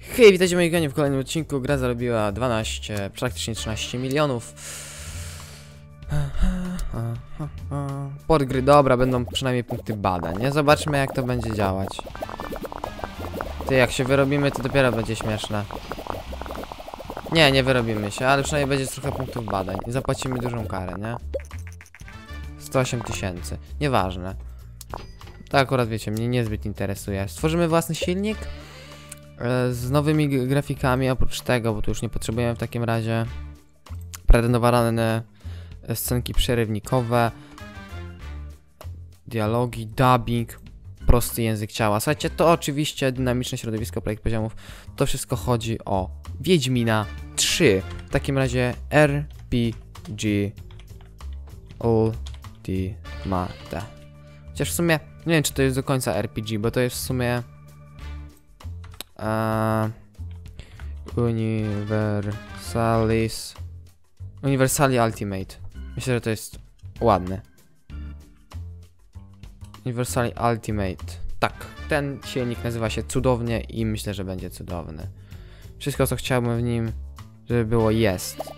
Hej, witajcie moi kochani w kolejnym odcinku. Gra zarobiła 12, praktycznie 13 milionów. Port gry, dobra, będą przynajmniej punkty badań, nie? Zobaczmy jak to będzie działać. Ty, jak się wyrobimy, to dopiero będzie śmieszne. Nie, nie wyrobimy się, ale przynajmniej będzie trochę punktów badań. I zapłacimy dużą karę, nie? 108 tysięcy. Nieważne. To akurat wiecie, mnie niezbyt interesuje. Stworzymy własny silnik z nowymi grafikami, oprócz tego, bo tu już nie potrzebujemy w takim razie predendowane e, scenki przerywnikowe, dialogi, dubbing, prosty język ciała. Słuchajcie, to oczywiście dynamiczne środowisko, projekt poziomów, to wszystko chodzi o Wiedźmina 3. W takim razie RPG Ultimate. Chociaż w sumie nie wiem, czy to jest do końca RPG, bo to jest w sumie e, Universalis Universali Ultimate. Myślę, że to jest ładne. Universali Ultimate. Tak, ten silnik nazywa się cudownie i myślę, że będzie cudowny. Wszystko, co chciałbym w nim, żeby było jest.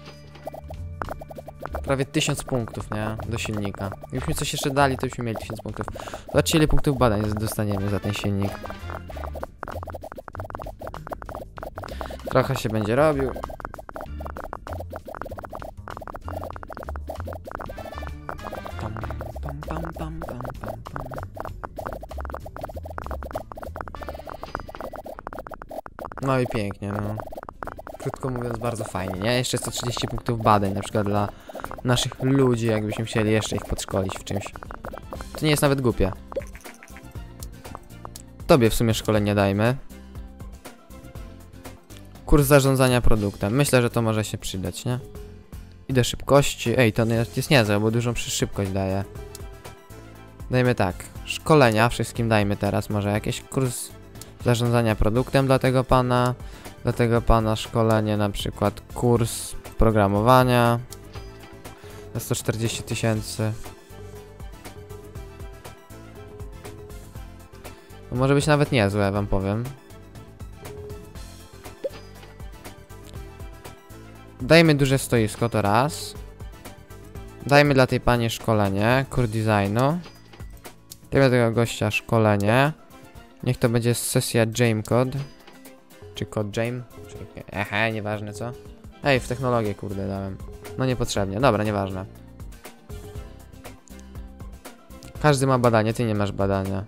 Prawie 1000 punktów, nie? Do silnika. Gdybyśmy coś jeszcze dali, to byśmy mieli 1000 punktów. Zobaczcie, ile punktów badań dostaniemy za ten silnik. Trochę się będzie robił. Pam, pam, pam, pam, pam, pam, pam. No i pięknie, no. Krótko mówiąc, bardzo fajnie, nie? Jeszcze 130 punktów badań, na przykład dla naszych ludzi, jakbyśmy chcieli jeszcze ich podszkolić w czymś. To nie jest nawet głupie. Tobie w sumie szkolenie dajmy. Kurs zarządzania produktem. Myślę, że to może się przydać, nie? Idę szybkości. Ej, to jest, niezłe, bo dużą szybkość daje. Dajmy tak. Szkolenia wszystkim dajmy teraz. Może jakiś kurs zarządzania produktem dla tego pana. Dla tego pana szkolenie, na przykład kurs programowania. Na 140 tysięcy. To może być nawet niezłe, wam powiem. Dajmy duże stoisko, to raz. Dajmy dla tej pani szkolenie, kur designu. Dajmy tego gościa szkolenie. Niech to będzie sesja Jamecode. Czy kod Jame? Czy... Ehe, nieważne co. Ej, w technologię kurde dałem. No niepotrzebnie, dobra, nieważne. Każdy ma badanie, ty nie masz badania.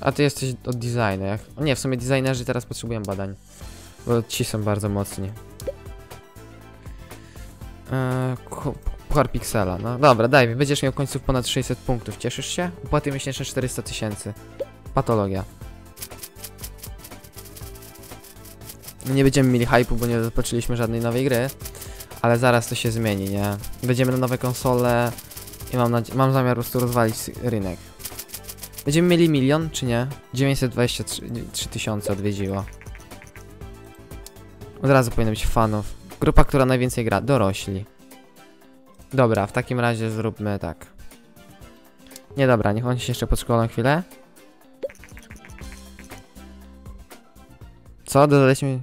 A ty jesteś od designu, nie, w sumie designerzy teraz potrzebują badań. Bo ci są bardzo mocni. Eee, puchar Pixela, no dobra, daj mi, będziesz miał w końcu ponad 600 punktów, cieszysz się? Opłaty miesięczne 400 tysięcy. Patologia. Nie będziemy mieli hype'u, bo nie zobaczyliśmy żadnej nowej gry. Ale zaraz to się zmieni, nie? Będziemy na nowe konsole i mam, mam zamiar po prostu rozwalić rynek. Będziemy mieli milion, czy nie? 923 tysiące odwiedziło. Od razu powinno być fanów. Grupa, która najwięcej gra, dorośli. Dobra, w takim razie zróbmy tak. Nie dobra, niech on się jeszcze podszkolą chwilę. Co? Dodaliśmy...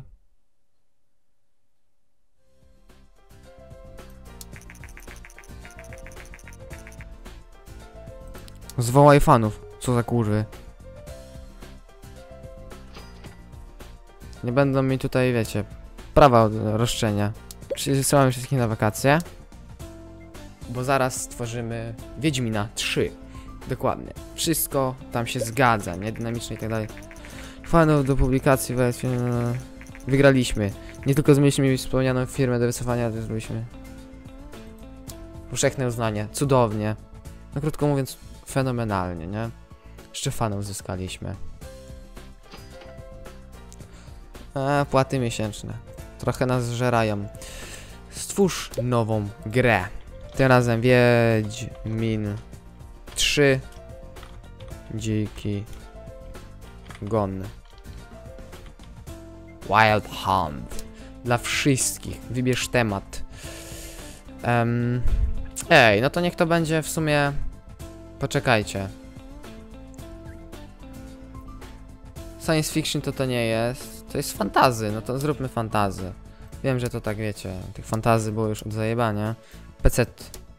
Zwołaj fanów. Co za kurwy. Nie będą mi tutaj, wiecie, prawa od roszczenia. Przysyłamy wszystkich na wakacje. Bo zaraz stworzymy Wiedźmina 3. Dokładnie. Wszystko tam się zgadza, nie? Dynamicznie i tak dalej. Fanów do publikacji wersji. Wygraliśmy. Nie tylko zmieniliśmy wspomnianą firmę do wycofania, ale zrobiliśmy. Powszechne uznanie. Cudownie. No krótko mówiąc, fenomenalnie, nie? Jeszcze fanów uzyskaliśmy. A, płaty miesięczne. Trochę nas zżerają. Stwórz nową grę. Tym razem Wiedźmin 3 Dziki Gon Wild Hunt Dla wszystkich. Wybierz temat. Em, ej, no to niech to będzie w sumie... Poczekajcie. Science fiction to to nie jest. To jest fantazy, no to zróbmy fantazy. Wiem, że to tak wiecie, tych fantazy było już od zajebania. PC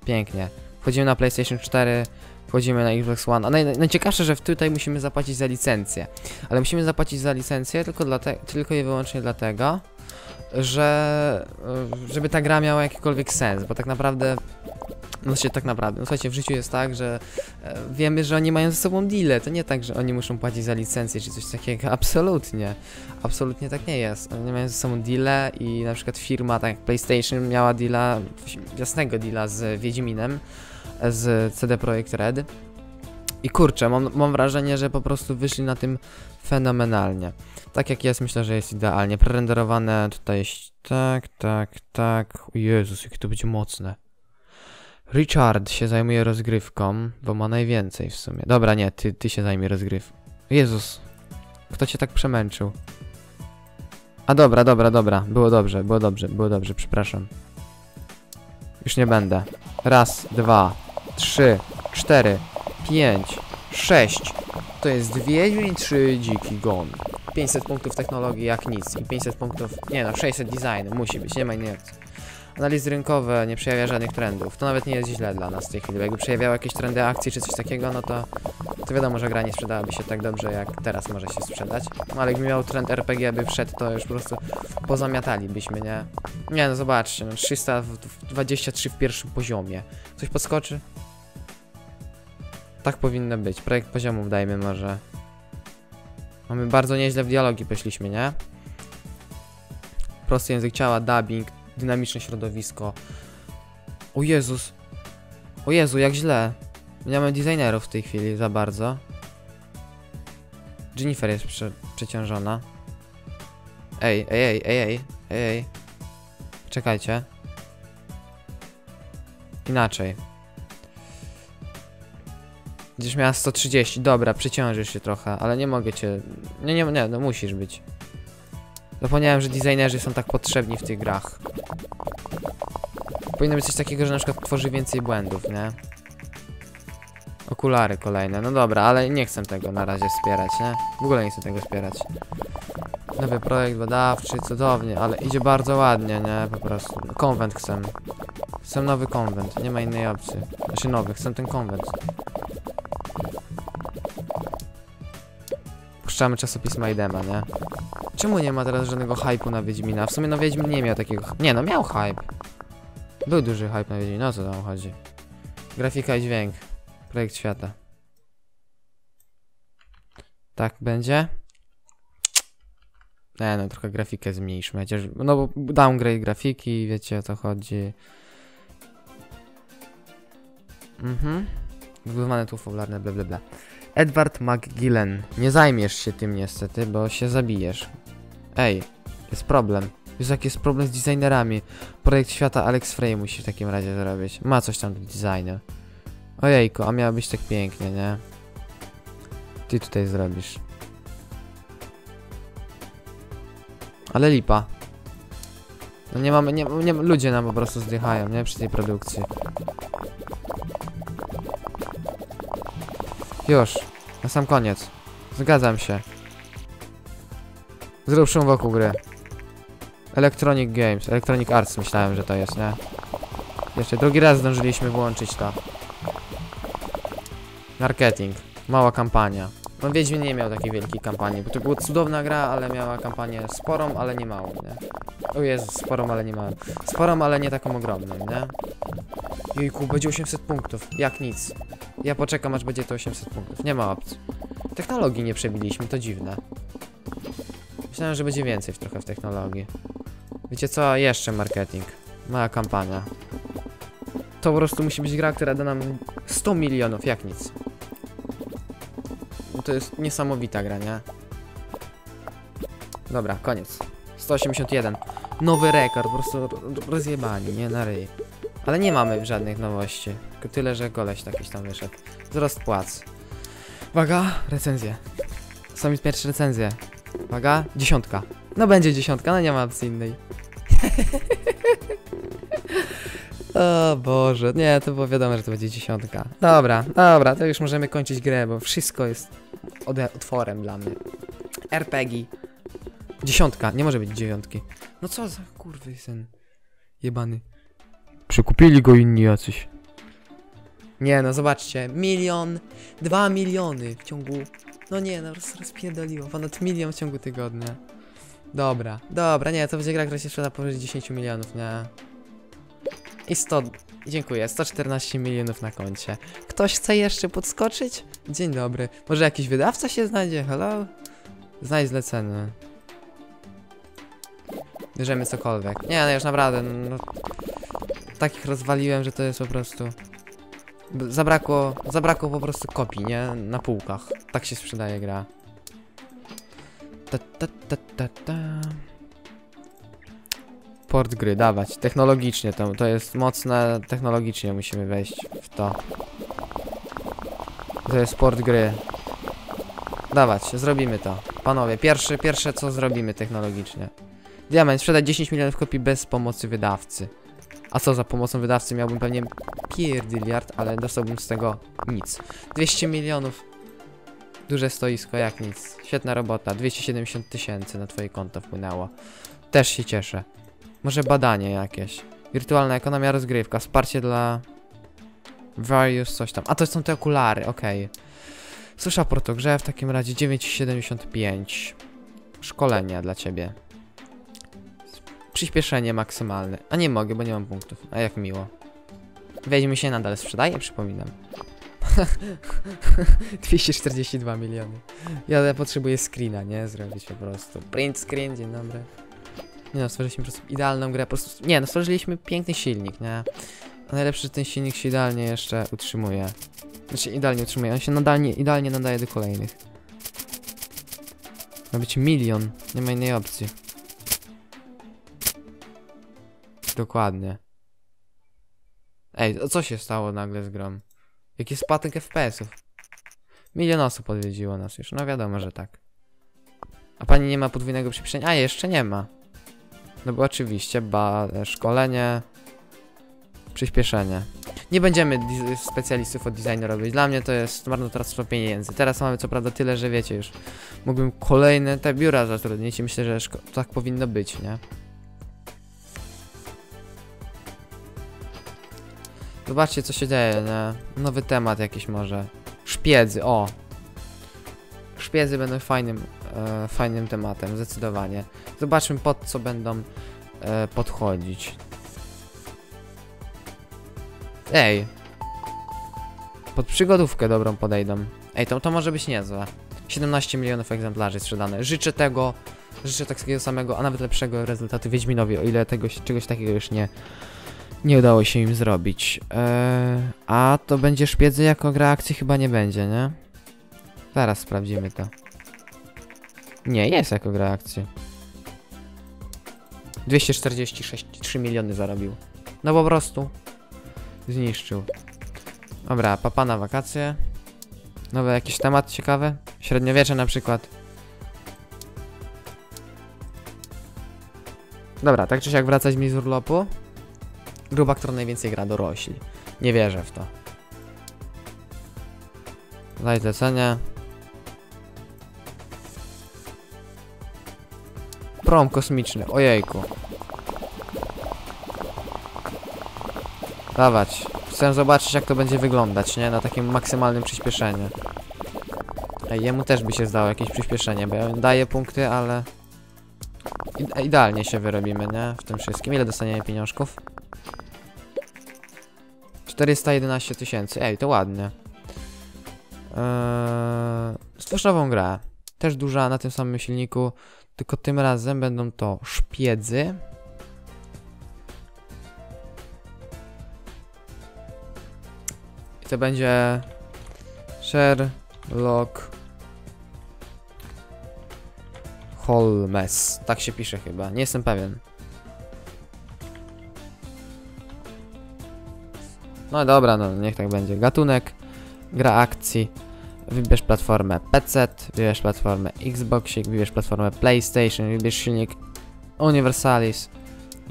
pięknie. Wchodzimy na PlayStation 4, wchodzimy na Xbox One. A naj, naj- najciekawsze, że tutaj musimy zapłacić za licencję. Ale musimy zapłacić za licencję tylko, dlate, tylko i wyłącznie dlatego, że y, żeby ta gra miała jakikolwiek sens, bo tak naprawdę no się tak naprawdę, no słuchajcie, w życiu jest tak, że e, wiemy, że oni mają ze sobą deale, to nie tak, że oni muszą płacić za licencję czy coś takiego, absolutnie, absolutnie tak nie jest, oni mają ze sobą deale i na przykład firma, tak jak PlayStation miała deala, jasnego deala z Wiedźminem, z CD Projekt Red i kurczę, mam, mam wrażenie, że po prostu wyszli na tym fenomenalnie. Tak jak jest, myślę, że jest idealnie. Prerenderowane tutaj tak, tak, tak. O Jezus, jakie to będzie mocne. Richard się zajmuje rozgrywką, bo ma najwięcej w sumie. Dobra, nie, ty, ty się zajmie rozgrywką. Jezus, kto cię tak przemęczył? A dobra, dobra, dobra, było dobrze, było dobrze, było dobrze, przepraszam. Już nie będę. Raz, dwa, trzy, cztery, pięć, sześć. To jest Wiedźmin i trzy dziki gon. 500 punktów technologii jak nic i 500 punktów, nie no, 600 design, musi być, nie ma innej opcji. Analizy rynkowe nie przejawia żadnych trendów. To nawet nie jest źle dla nas w tej chwili. bo Jakby przejawiały jakieś trendy akcji czy coś takiego, no to, to wiadomo, że gra nie sprzedałaby się tak dobrze, jak teraz może się sprzedać. No ale jakby miał trend RPG by wszedł, to już po prostu pozamiatalibyśmy, nie? Nie no, zobaczcie, no 323 w pierwszym poziomie. Coś podskoczy? Tak powinno być. Projekt poziomów dajmy może. Mamy bardzo nieźle w dialogi poszliśmy, nie? Prosty język ciała, dubbing, dynamiczne środowisko. O Jezus. O Jezu, jak źle. Nie mamy designerów w tej chwili za bardzo. Jennifer jest prze przeciążona. Ej, ej, ej, ej, ej, ej. Czekajcie. Inaczej. Gdzieś miała 130, dobra, przeciążysz się trochę, ale nie mogę cię... Nie, nie, nie, no musisz być. Zapomniałem, że designerzy są tak potrzebni w tych grach. Powinno być coś takiego, że na przykład tworzy więcej błędów, nie? Okulary kolejne, no dobra, ale nie chcę tego na razie wspierać, nie? W ogóle nie chcę tego wspierać. Nowy projekt badawczy, cudownie, ale idzie bardzo ładnie, nie? Po prostu. Konwent chcę. Chcę nowy konwent, nie ma innej opcji. Znaczy nowy, chcę ten konwent. Puszczamy czasopisma Idema, nie? Czemu nie ma teraz żadnego hype'u na Wiedźmina? W sumie no Wiedźmin nie miał takiego... Nie no, miał hype. Był duży hype na Wiedźmina, o co tam chodzi? Grafika i dźwięk. Projekt świata. Tak będzie? Nie no, trochę grafikę zmniejszmy, chociaż... No bo downgrade grafiki, wiecie o co chodzi. Mhm. Zbudowane tu fabularne, bla bla bla. Edward McGillen. Nie zajmiesz się tym niestety, bo się zabijesz. Ej, jest problem. Jest jaki jest problem z designerami. Projekt świata Alex Frey musi w takim razie zrobić. Ma coś tam do designu. Ojejku, a miało być tak pięknie, nie? Ty tutaj zrobisz. Ale lipa. No nie mamy, nie, nie, ludzie nam po prostu zdychają, nie? Przy tej produkcji. Już, na sam koniec. Zgadzam się. Zrób szum wokół gry. Electronic Games, Electronic Arts myślałem, że to jest, nie? Jeszcze drugi raz zdążyliśmy włączyć to. Marketing. Mała kampania. No Wiedźmin nie miał takiej wielkiej kampanii, bo to była cudowna gra, ale miała kampanię sporą, ale nie małą, nie? O Jezu, sporą, ale nie małą. Sporą, ale nie taką ogromną, nie? Jejku, będzie 800 punktów, jak nic. Ja poczekam, aż będzie to 800 punktów, nie ma opcji. Technologii nie przebiliśmy, to dziwne. Myślałem, że będzie więcej trochę w technologii. Wiecie co? Jeszcze marketing. Mała kampania. To po prostu musi być gra, która da nam 100 milionów, jak nic. No To jest niesamowita gra, nie? Dobra, koniec. 181. Nowy rekord, po prostu ro- rozjebani, nie? Na ryj. Ale nie mamy żadnych nowości. Tylko tyle, że koleś takiś tam wyszedł. Wzrost płac. Uwaga, recenzje. Są mi pierwsze recenzje. Uwaga, dziesiątka. No będzie dziesiątka, no nie ma opcji innej. o Boże, nie, to było wiadomo, że to będzie dziesiątka. Dobra, dobra, to już możemy kończyć grę, bo wszystko jest ode- otworem dla mnie. RPG. Dziesiątka, nie może być dziewiątki. No co za kurwy syn. Jebany. Przekupili go inni jacyś. Nie no, zobaczcie. Milion, dwa miliony w ciągu... No nie no, roz, rozpierdoliło. Ponad milion w ciągu tygodnia. Dobra, dobra, nie, to będzie gra, która się sprzeda powyżej 10 milionów, nie? I 100... Dziękuję, 114 milionów na koncie. Ktoś chce jeszcze podskoczyć? Dzień dobry. Może jakiś wydawca się znajdzie? Hello? Znajdź zlecenie. Bierzemy cokolwiek. Nie, no już naprawdę, no, no, takich rozwaliłem, że to jest po prostu... Zabrakło, zabrakło po prostu kopii, nie? Na półkach. Tak się sprzedaje gra. Ta, ta, ta, ta, ta. Port gry, dawać. Technologicznie to, to jest mocne, technologicznie musimy wejść w to. To jest port gry. Dawać, zrobimy to. Panowie, pierwsze, pierwsze co zrobimy technologicznie. Diament, sprzedać 10 milionów kopii bez pomocy wydawcy. A co za pomocą wydawcy miałbym pewnie pierdyliard, ale dostałbym z tego nic. 200 milionów. Duże stoisko, jak nic. Świetna robota. 270 tysięcy na twoje konto wpłynęło. Też się cieszę. Może badanie jakieś. Wirtualna ekonomia rozgrywka. Wsparcie dla... Various coś tam. A to są te okulary, okej. Słysza grze w takim razie 9,75. Szkolenia dla ciebie. Przyspieszenie maksymalne. A nie mogę, bo nie mam punktów. A jak miło. Weźmy się nadal sprzedaje, przypominam. 242 miliony. Ja potrzebuję screena, nie? Zrobić po prostu. Print screen, dzień dobry. Nie no, stworzyliśmy po prostu idealną grę, po prostu... Nie no, stworzyliśmy piękny silnik, nie? A najlepsze, że ten silnik się idealnie jeszcze utrzymuje. Znaczy, idealnie utrzymuje, on się nadalnie, idealnie nadaje do kolejnych. Ma być milion, nie ma innej opcji. Dokładnie. Ej, co się stało nagle z grą? Jaki spadek FPS-ów? Milion osób odwiedziło nas już, no wiadomo, że tak. A pani nie ma podwójnego przypieszenia? A, jeszcze nie ma. No bo oczywiście, ba, szkolenie, przyspieszenie. Nie będziemy specjalistów od designu robić. Dla mnie to jest marnotrawstwo pieniędzy. Teraz mamy co prawda tyle, że wiecie już. Mógłbym kolejne te biura zatrudnić i myślę, że tak powinno być, nie? Zobaczcie co się dzieje, nie? Nowy temat jakiś może. Szpiedzy, o! Szpiedzy będą fajnym, e, fajnym tematem, zdecydowanie. Zobaczmy pod co będą e, podchodzić. Ej! Pod przygodówkę dobrą podejdą. Ej, to, to może być niezłe. 17 milionów egzemplarzy sprzedane. Życzę tego, życzę takiego samego, a nawet lepszego rezultatu Wiedźminowi, o ile tego, czegoś takiego już nie, nie udało się im zrobić. Eee, a to będzie szpiedzy jako gra akcji chyba nie będzie, nie? Zaraz sprawdzimy to. Nie, jest jako gra akcji. 246, 3 miliony zarobił. No po prostu. Zniszczył. Dobra, papa na wakacje. Nowy jakiś temat ciekawy? Średniowiecze na przykład. Dobra, tak czy siak wracać mi z urlopu. Gruba, która najwięcej gra dorośli. Nie wierzę w to. Daj zlecenie. Prom kosmiczny, ojejku. Dawać. Chcę zobaczyć jak to będzie wyglądać, nie? Na takim maksymalnym przyspieszeniu. Ej, jemu też by się zdało jakieś przyspieszenie, bo ja daję punkty, ale... Ide idealnie się wyrobimy, nie? W tym wszystkim. Ile dostaniemy pieniążków? 411 tysięcy. Ej, to ładnie. Eee, stwórz nową grę. Też duża na tym samym silniku, tylko tym razem będą to szpiedzy. I to będzie Sherlock Holmes. Tak się pisze chyba. Nie jestem pewien. No dobra, no niech tak będzie. Gatunek, gra akcji. Wybierz platformę PC, wybierz platformę Xboxik, wybierz platformę PlayStation, wybierz silnik Universalis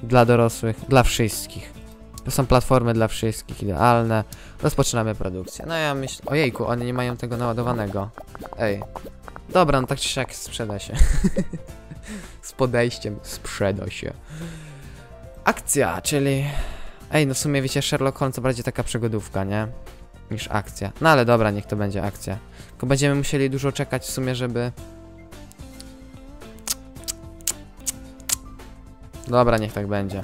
dla dorosłych, dla wszystkich. To są platformy dla wszystkich, idealne. Rozpoczynamy produkcję. No ja myślę... Ojejku, oni nie mają tego naładowanego. Ej. Dobra, no tak czy siak sprzeda się. z podejściem sprzeda się. Akcja, czyli... Ej, no w sumie wiecie, Sherlock Holmes to bardziej taka przygodówka, nie? Niż akcja. No ale dobra, niech to będzie akcja. Tylko będziemy musieli dużo czekać w sumie, żeby... Dobra, niech tak będzie.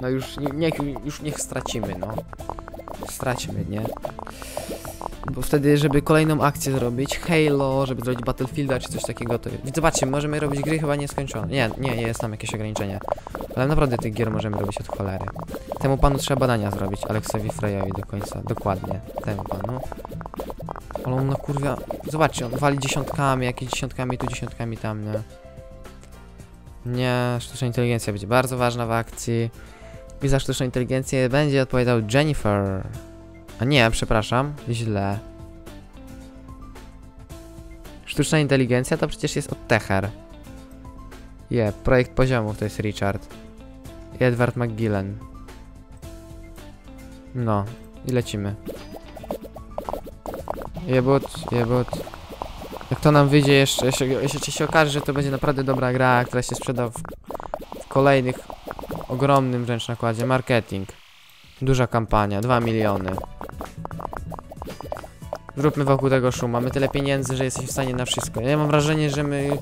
No już nie- niech, już niech stracimy, no. Stracimy, nie? Bo wtedy, żeby kolejną akcję zrobić, Halo, żeby zrobić Battlefielda czy coś takiego, to... Zobaczcie, możemy robić gry chyba nieskończone. Nie, nie, jest tam jakieś ograniczenie. Ale naprawdę tych gier możemy robić od cholery. Temu panu trzeba badania zrobić, Aleksowi Freyowi do końca, dokładnie. Temu panu. Ale on na kurwia... Zobaczcie, on wali dziesiątkami, jakieś dziesiątkami tu, dziesiątkami tam, nie? Nie, sztuczna inteligencja będzie bardzo ważna w akcji. I za sztuczną inteligencję będzie odpowiadał Jennifer. A nie, przepraszam, źle. Sztuczna inteligencja to przecież jest od Techer. Je, projekt poziomów to jest Richard. Edward McGillen. No, i lecimy. Jebut, jebut. Jak to nam wyjdzie jeszcze, jeśli, jeśli się okaże, że to będzie naprawdę dobra gra, która się sprzeda w, w kolejnych ogromnym wręcz nakładzie. Marketing. Duża kampania, 2 miliony. Zróbmy wokół tego szum. Mamy tyle pieniędzy, że jesteśmy w stanie na wszystko. Ja mam wrażenie, że my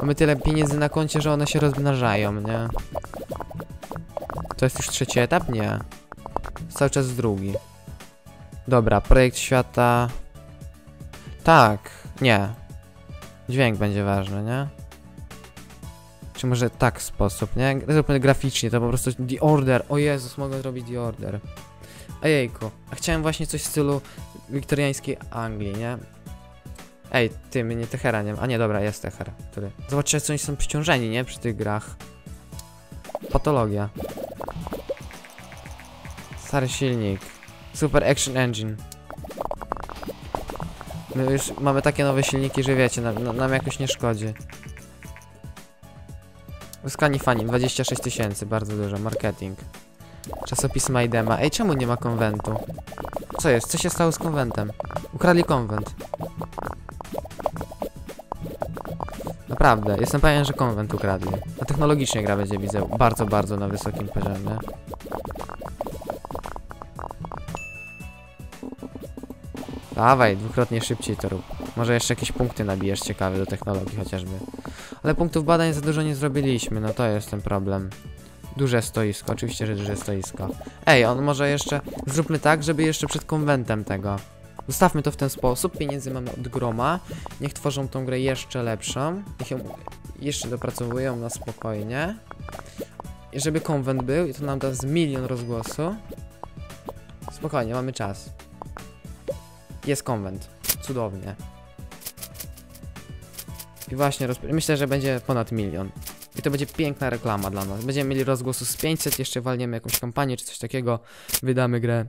mamy tyle pieniędzy na koncie, że one się rozmnażają, nie? To jest już trzeci etap? Nie. Cały czas drugi. Dobra, projekt świata. Tak, nie. Dźwięk będzie ważny, nie? Czy może tak sposób, nie? Zróbmy graficznie, to po prostu The Order. O Jezus, mogę zrobić The Order. Ejejku, a chciałem właśnie coś w stylu wiktoriańskiej Anglii, nie? Ej, ty, my nie Techera nie. A nie, dobra, jest Techer, który... Zobaczcie, co oni są przyciążeni, nie? Przy tych grach. Patologia. Stary silnik. Super Action Engine. My już mamy takie nowe silniki, że wiecie, nam- nam jakoś nie szkodzi. Uskani fani, 26 tysięcy, bardzo dużo. Marketing. Czasopisma i dema. Ej, czemu nie ma konwentu? Co jest? Co się stało z konwentem? Ukradli konwent. Naprawdę, jestem pewien, że konwent ukradli. A technologicznie gra będzie, widzę, bardzo, bardzo na wysokim poziomie. Dawaj, dwukrotnie szybciej to rób. Może jeszcze jakieś punkty nabijesz ciekawe do technologii chociażby. Ale punktów badań za dużo nie zrobiliśmy, no to jest ten problem. Duże stoisko, oczywiście, że duże stoisko. Ej, on może jeszcze... Zróbmy tak, żeby jeszcze przed konwentem tego. Zostawmy to w ten sposób, pieniędzy mamy od groma. Niech tworzą tą grę jeszcze lepszą. Niech ją jeszcze dopracowują na spokojnie. I żeby konwent był, i to nam da z milion rozgłosu. Spokojnie, mamy czas. Jest konwent. Cudownie. I właśnie, myślę, że będzie ponad milion. I to będzie piękna reklama dla nas. Będziemy mieli rozgłosu z 500, jeszcze walniemy jakąś kampanię czy coś takiego, wydamy grę.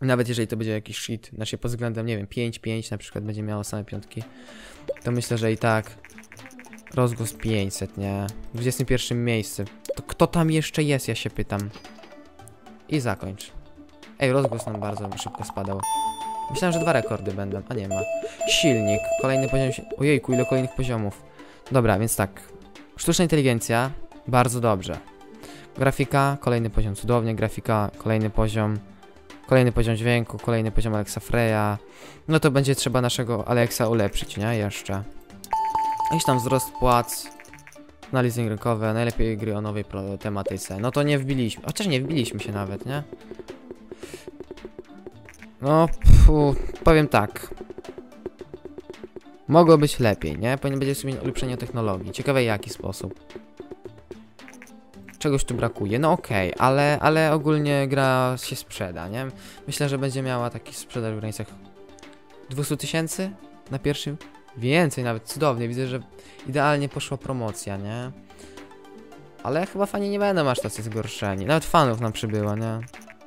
Nawet jeżeli to będzie jakiś shit, znaczy pod względem, nie wiem, 5-5 na przykład będzie miało same piątki, to myślę, że i tak rozgłos 500, nie? W 21 miejscu. To kto tam jeszcze jest, ja się pytam. I zakończ. Ej, rozgłos nam bardzo szybko spadał. Myślałem, że dwa rekordy będą, a nie ma. Silnik, kolejny poziom. Ojejku, ile kolejnych poziomów. Dobra, więc tak. Sztuczna inteligencja, bardzo dobrze. Grafika, kolejny poziom cudownie. Grafika, kolejny poziom. Kolejny poziom dźwięku, kolejny poziom Alexa Freya. No to będzie trzeba naszego Alexa ulepszyć, nie? Jeszcze. Jakiś tam wzrost płac. Analizy rynkowe, najlepiej gry o nowej tematyce. No to nie wbiliśmy. Chociaż nie wbiliśmy się nawet, nie? No, pfu, powiem tak. Mogło być lepiej, nie? Powinien być sobie ulepszenie technologii. Ciekawe jaki sposób. Czegoś tu brakuje. No okej, ale, ale ogólnie gra się sprzeda, nie? Myślę, że będzie miała taki sprzedaż w granicach 200 tysięcy na pierwszym. Więcej nawet, cudownie. Widzę, że idealnie poszła promocja, nie? Ale chyba fani nie będą aż tacy zgorszeni. Nawet fanów nam przybyło, nie?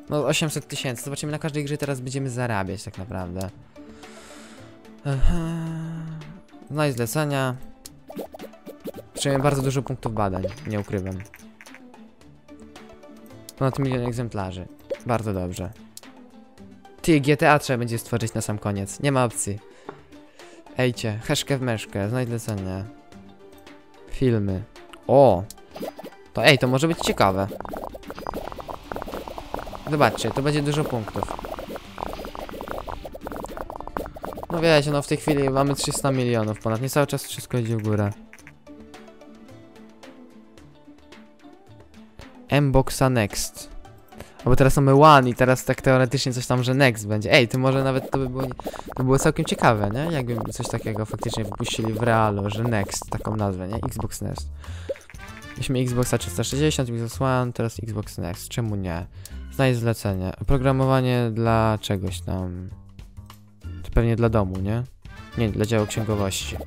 No 800 tysięcy. Zobaczymy na każdej grze teraz będziemy zarabiać tak naprawdę. Znajdź zlecenia. Przyjmuję bardzo dużo punktów badań, nie ukrywam. Ponad milion egzemplarzy. Bardzo dobrze. Ty, GTA trzeba będzie stworzyć na sam koniec. Nie ma opcji. Ejcie, heszkę w meszkę, znajdź zlecenie. Filmy. O! To ej, to może być ciekawe. Zobaczcie, to będzie dużo punktów. No wiecie, no w tej chwili mamy 300 milionów ponad, nie cały czas wszystko idzie w górę. M-Boxa Next. Albo teraz mamy One i teraz tak teoretycznie coś tam, że Next będzie. Ej, to może nawet to by było, to było całkiem ciekawe, nie? Jakby coś takiego faktycznie wypuścili w realu, że Next, taką nazwę, nie? Xbox Next. Mieliśmy Xboxa 360, Xbox One, teraz Xbox Next. Czemu nie? Znajdź zlecenie. Oprogramowanie dla czegoś tam. To pewnie dla domu, nie? Nie, dla działu księgowości.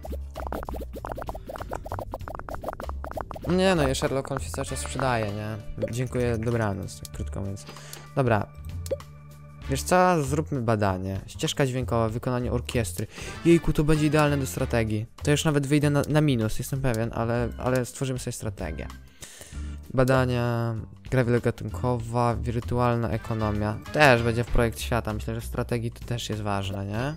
Nie no, i Sherlock Holmes się cały czas sprzedaje, nie? Dziękuję, dobranoc, tak krótko mówiąc. Dobra. Wiesz co? Zróbmy badanie. Ścieżka dźwiękowa, wykonanie orkiestry. Jejku, to będzie idealne do strategii. To już nawet wyjdę na, na minus, jestem pewien, ale, ale stworzymy sobie strategię. Badania, gra wielogatunkowa, wirtualna ekonomia. Też będzie w projekt świata. Myślę, że strategii to też jest ważne, nie?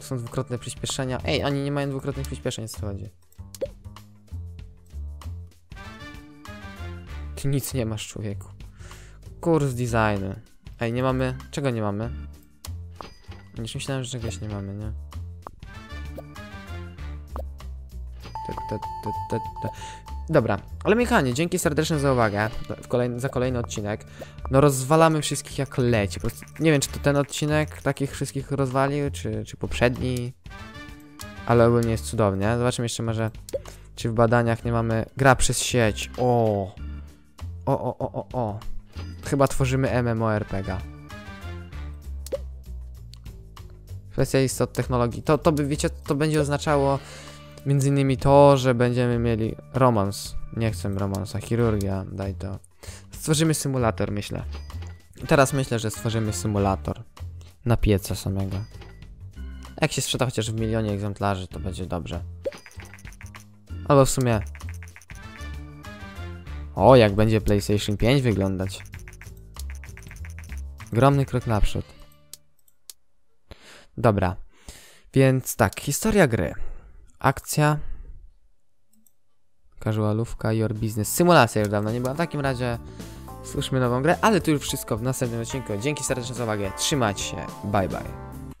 Są dwukrotne przyspieszenia. Ej, oni nie mają dwukrotnych przyspieszeń, co chodzi. Ty nic nie masz, człowieku. Kurs designu. Ej, nie mamy... Czego nie mamy? Już myślałem, że czegoś nie mamy, nie? Dobra, ale Michanie, dzięki serdecznie za uwagę, kolejny, za kolejny odcinek. No rozwalamy wszystkich jak leci, nie wiem czy to ten odcinek takich wszystkich rozwalił, czy, czy poprzedni, ale ogólnie jest cudownie. Zobaczmy jeszcze może, czy w badaniach nie mamy gra przez sieć. O, o, o, o, o, o. Chyba tworzymy MMORPG. Specjalista od technologii. To, to by, wiecie, to będzie oznaczało między innymi to, że będziemy mieli romans. Nie chcę romansa, chirurgia, daj to. Stworzymy symulator, myślę. Teraz myślę, że stworzymy symulator. Na pieca samego. Jak się sprzeda chociaż w milionie egzemplarzy, to będzie dobrze. Albo w sumie... O, jak będzie PlayStation 5 wyglądać. Ogromny krok naprzód. Dobra. Więc tak, historia gry. Akcja. Casualówka, your business. Symulacja już dawno nie była. W takim razie stwórzmy nową grę, ale to już wszystko w następnym odcinku. Dzięki serdecznie za uwagę. Trzymać się. Bye bye.